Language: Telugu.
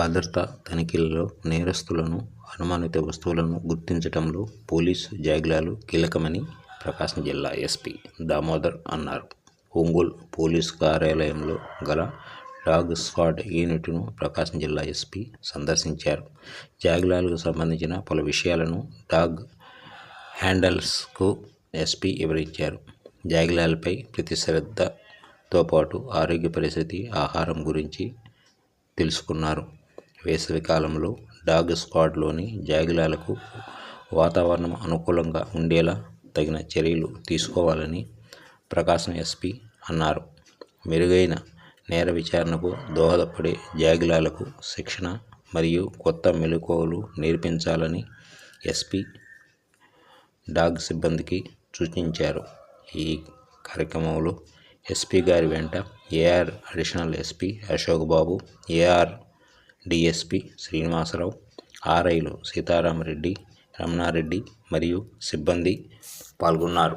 భద్రతా తనిఖీల్లో నేరస్తులను అనుమానిత వస్తువులను గుర్తించటంలో పోలీసు జాగ్లాలు కీలకమని ప్రకాశం జిల్లా ఎస్పీ దామోదర్ అన్నారు. ఒంగోలు పోలీసు కార్యాలయంలో గల డాగ్ స్క్వాడ్ యూనిట్ను ప్రకాశం జిల్లా ఎస్పీ సందర్శించారు. జాగ్లాలకు సంబంధించిన పలు విషయాలను డాగ్ హ్యాండ్లర్స్కు ఎస్పీ వివరించారు. జాగ్లాలపై ప్రతి శ్రద్ధతో పాటు ఆరోగ్య పరిస్థితి, ఆహారం గురించి తెలుసుకున్నారు. వేసవికాలంలో డాగ్ స్క్వాడ్లోని జాగిలాలకు వాతావరణం అనుకూలంగా ఉండేలా తగిన చర్యలు తీసుకోవాలని ప్రకాశం ఎస్పీ అన్నారు. మెరుగైన నేర విచారణకు దోహదపడే జాగిలాలకు శిక్షణ మరియు కొత్త మెళకువలు నేర్పించాలని ఎస్పీ డాగ్ సిబ్బందికి సూచించారు. ఈ కార్యక్రమంలో ఎస్పీ గారి వెంట AR, additional SP Ashok Babu AR DSP Srinivasarao, ఆర్ఐలు Sitarama Reddy, Ramanareddy మరియు సిబ్బంది పాల్గొన్నారు.